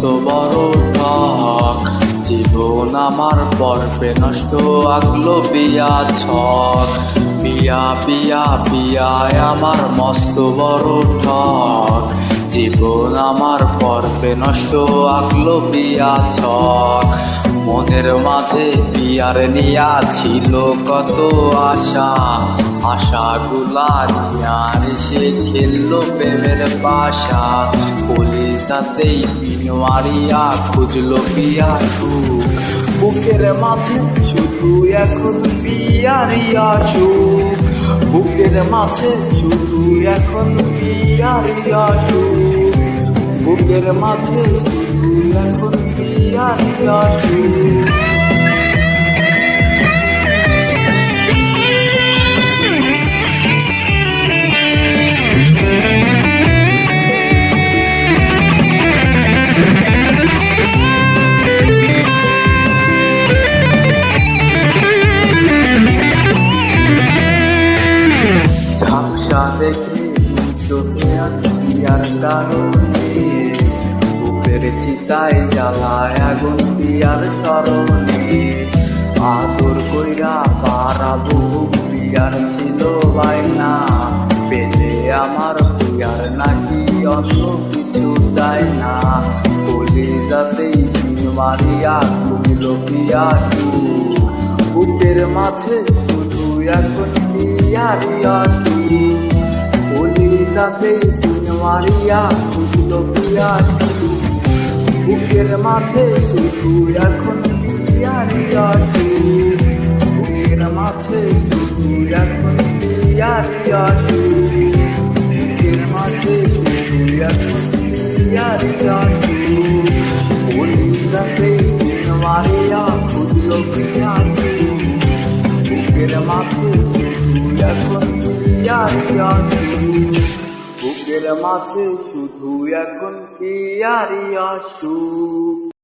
মস্ত বড় ঠক জীবন আমার পর্বে নষ্ট আগলো বিয়া ছক। পিয়া পিয়া, পিয়ায় আমার মস্ত বড় ঠক জীবন আমার পর্বে নষ্ট আগলো পিয়া ছক। মনের মাঝে পিয়ার নিয়া ছিল কত আশা। আশা আশাগুলা নিয়ার সে খেললো প্রেমের পাশা কলিজাতেই পিনোয়ারিয়া খুঁজলো পিয়া সুখ বুকের মাঝে শুধু এখন পিয়ারিয়া সুখ বুকের মাঝে শুধু এখন পিয়ারিয়া সুখ বুকের মাঝে শুধু এখন পিয়ারিয়া সুখ ঝাপসা দেখে চোখে পিয়ার কারণে বুকের চিতায় জ্বালায় আগুন পিয়ার স্মরণে আদর কইরা পারাবো পিয়ার ছিল বাইনা। পেলে আমার পিয়ার নাকি অন্য কিছু চাই না কলিজাতেই মারিয়া খুঁজল পিয়া বুকের মাঝে শুধু এখন পিয়ারিয়া শুধু কলিজাতে মারিয়া খুঁজল পিয়া বুকের মাঝে শুধু এখন পিয়ারিয়া শুধু বুকের মাঝে শুধু এখন পিয়ারিয়া শুধু বুকের মাঝে শুধু এখন পিয়ারিয়া শুধু কলিজাতে মারিয়া খুঁজল পিয়া বুকের মাঝে শুধু এখন পিয়ারিয়া বুকের মাঝে শুধু এখন পিয়ারি সুখ